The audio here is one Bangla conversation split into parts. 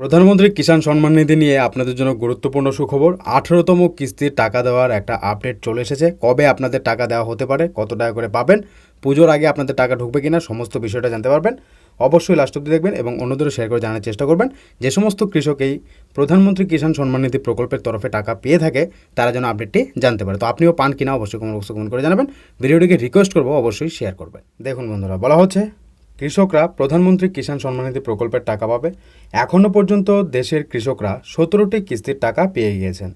প্রধানমন্ত্রী কিষাণ সম্মান নিধি নিয়ে আপনাদের জন্য গুরুত্বপূর্ণ সুখবর। আঠেরোতম কিস্তির টাকা দেওয়ার একটা আপডেট চলে এসেছে। কবে আপনাদের টাকা দেওয়া হতে পারে, কত টাকা করে পাবেন, পুজোর আগে আপনাদের টাকা ঢুকবে কিনা সমস্ত বিষয়টা জানতে পারবেন। অবশ্যই লাস্ট অব্দি দেখবেন এবং অন্যদেরও শেয়ার করে জানার চেষ্টা করবেন। যে সমস্ত কৃষক এই প্রধানমন্ত্রী কিষাণ সম্মান নিধি প্রকল্পের তরফে টাকা পেয়ে থাকে, তারা যেন আপডেটটি জানতে পারে। তো আপনিও পান কিনা অবশ্যই বক্সে কমেন্ট করে জানাবেন। ভিডিওটিকে রিকোয়েস্ট করব, অবশ্যই শেয়ার করবেন। দেখুন বন্ধুরা, বলা হচ্ছে কৃষকরা প্রধানমন্ত্রী কিষাণ সম্মানিধি প্রকল্পের টাকা পাবে। এখনও পর্যন্ত দেশের কৃষকরা সতেরোটি কিস্তির টাকা পেয়ে গিয়েছেন।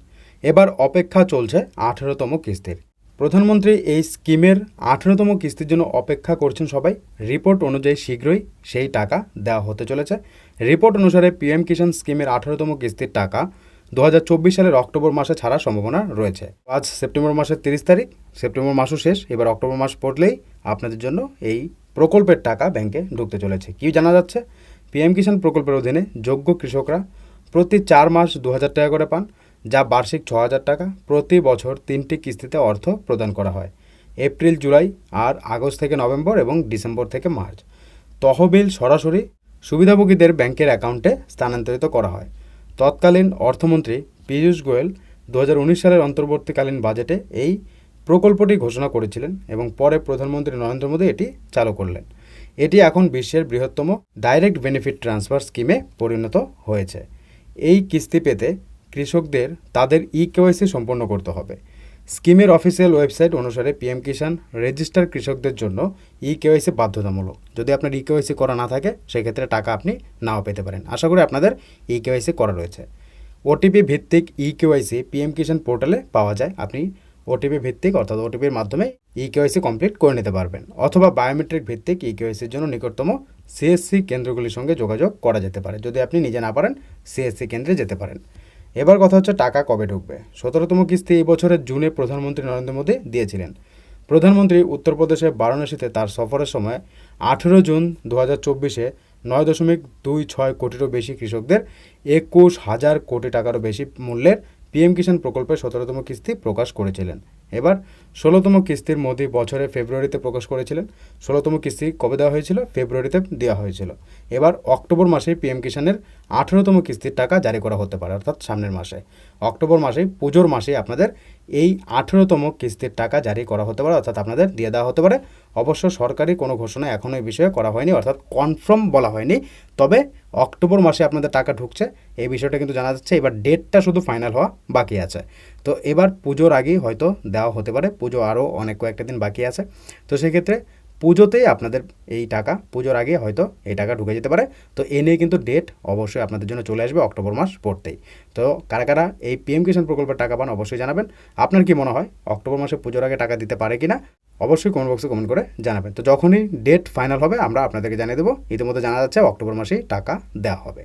এবার অপেক্ষা চলছে আঠেরোতম কিস্তির। প্রধানমন্ত্রী এই স্কিমের আঠেরোতম কিস্তির জন্য অপেক্ষা করছেন সবাই। রিপোর্ট অনুযায়ী শীঘ্রই সেই টাকা দেওয়া হতে চলেছে। রিপোর্ট অনুসারে পিএম কিষাণ স্কিমের আঠেরোতম কিস্তির টাকা দু হাজার চব্বিশ সালের অক্টোবর মাসে ছাড়ার সম্ভাবনা রয়েছে। আজ সেপ্টেম্বর মাসের তিরিশ তারিখ। সেপ্টেম্বর মাসও শেষ। এবার অক্টোবর মাস পড়লেই আপনাদের জন্য এই প্রকল্পের টাকা ব্যাংকে ঢুকতে চলেছে। কি জানা যাচ্ছে? পিএম কিষাণ প্রকল্পের অধীনে যোগ্য কৃষকরা প্রতি চার মাস দু হাজার টাকা করে পান, যা বার্ষিক ছ হাজার টাকা প্রতি বছর তিনটি কিস্তিতে অর্থ প্রদান করা হয়। এপ্রিল, জুলাই আর আগস্ট থেকে নভেম্বর এবং ডিসেম্বর থেকে মার্চ। তহবিল সরাসরি সুবিধাভোগীদের ব্যাংকের অ্যাকাউন্টে স্থানান্তরিত করা হয়। তৎকালীন অর্থমন্ত্রী পীযূষ গোয়েল দু হাজার উনিশ সালের অন্তর্বর্তীকালীন বাজেটে এই প্রকল্পটি ঘোষণা করেছিলেন এবং পরে প্রধানমন্ত্রী নরেন্দ্র মোদী এটি চালু করলেন। এটি এখন বিশ্বের বৃহত্তম ডাইরেক্ট বেনিফিট ট্রান্সফার স্কিমে পরিণত হয়েছে। এই কিস্তি পেতে কৃষকদের তাদের ই কেওয়াইসি সম্পন্ন করতে হবে। স্কিমের অফিসিয়াল ওয়েবসাইট অনুসারে পিএম কিষাণ রেজিস্টার কৃষকদের জন্য ই কেওয়াইসি বাধ্যতামূলক। যদি আপনার ই কেওয়াইসি করা না থাকে, সেক্ষেত্রে টাকা আপনি নাও পেতে পারেন। আশা করি আপনাদের ই কেওয়াইসি করা রয়েছে। ওটিপি ভিত্তিক ই কেওয়াইসি পিএম কিষাণ পোর্টালে পাওয়া যায়। আপনি ওটিপি ভিত্তিক, অর্থাৎ ওটিপির মাধ্যমে ই কেওয়াইসি কমপ্লিট করে নিতে পারবেন। অথবা বায়োমেট্রিক ভিত্তিক ই কেওয়াইসির জন্য নিকটতম সিএসসি কেন্দ্রগুলির সঙ্গে যোগাযোগ করা যেতে পারে, যদি আপনি নিজে না পারেন সিএসসি কেন্দ্রে যেতে পারেন। এবার কথা হচ্ছে টাকা কবে ঢুকবে। সতেরোতম কিস্তি এই বছরের জুনে প্রধানমন্ত্রী নরেন্দ্র মোদী দিয়েছিলেন। প্রধানমন্ত্রী উত্তরপ্রদেশের বারাণসীতে তার সফরের সময় আঠেরো জুন দু হাজার চব্বিশে নয় দশমিক দুই ছয় কোটিরও বেশি কৃষকদের একুশ হাজার কোটি টাকারও বেশি মূল্যের পিএম কিষাণ প্রকল্পের সতেরোতম কিস্তি প্রকাশ করেছিলেন। এবার ষোলোতম কিস্তির মোদী বছরে ফেব্রুয়ারিতে প্রকাশ করেছিলেন। ষোলোতম কিস্তি কবে দেওয়া হয়েছিল? ফেব্রুয়ারিতে দেওয়া হয়েছিল। এবার অক্টোবর মাসে পিএম কিষাণের আঠেরোতম কিস্তির টাকা জারি করা হতে পারে, অর্থাৎ সামনের মাসে। অক্টোবর মাসে, পুজোর মাসে আপনাদের এই আঠেরোতম কিস্তির টাকা জারি করা হতে পারে, অর্থাৎ আপনাদের দিয়ে দেওয়া হতে পারে। অবশ্য সরকারি কোনো ঘোষণা এখনও এই বিষয়ে করা হয়নি, অর্থাৎ কনফার্ম বলা হয়নি। তবে অক্টোবর মাসে আপনাদের টাকা ঢুকছে, এই বিষয়টা কিন্তু জানা যাচ্ছে। এবার ডেটটা শুধু ফাইনাল হওয়া বাকি আছে। তো এবার পুজোর আগেই হয়তো দেওয়া হতে পারে। পুজো আরও অনেক কয়েকটা দিন বাকি আছে। তো সেক্ষেত্রে পুজোতেই আপনাদের এই টাকা, পুজোর আগে হয়তো এই টাকা ঢুকে যেতে পারে। তো এ নিয়ে কিন্তু ডেট অবশ্যই আপনাদের জন্য চলে আসবে অক্টোবর মাস পড়তেই। তো কারা কারা এই পিএম কিষাণ প্রকল্পের টাকা পান অবশ্যই জানাবেন। আপনার কি মনে হয়, অক্টোবর মাসে পুজোর আগে টাকা দিতে পারে কি না অবশ্যই কমেন্ট বক্সে কমেন্ট করে জানাবেন। তো যখনই ডেট ফাইনাল হবে, আমরা আপনাদেরকে জানিয়ে দেবো। ইতিমধ্যে জানা যাচ্ছে অক্টোবর মাসেই টাকা দেওয়া হবে।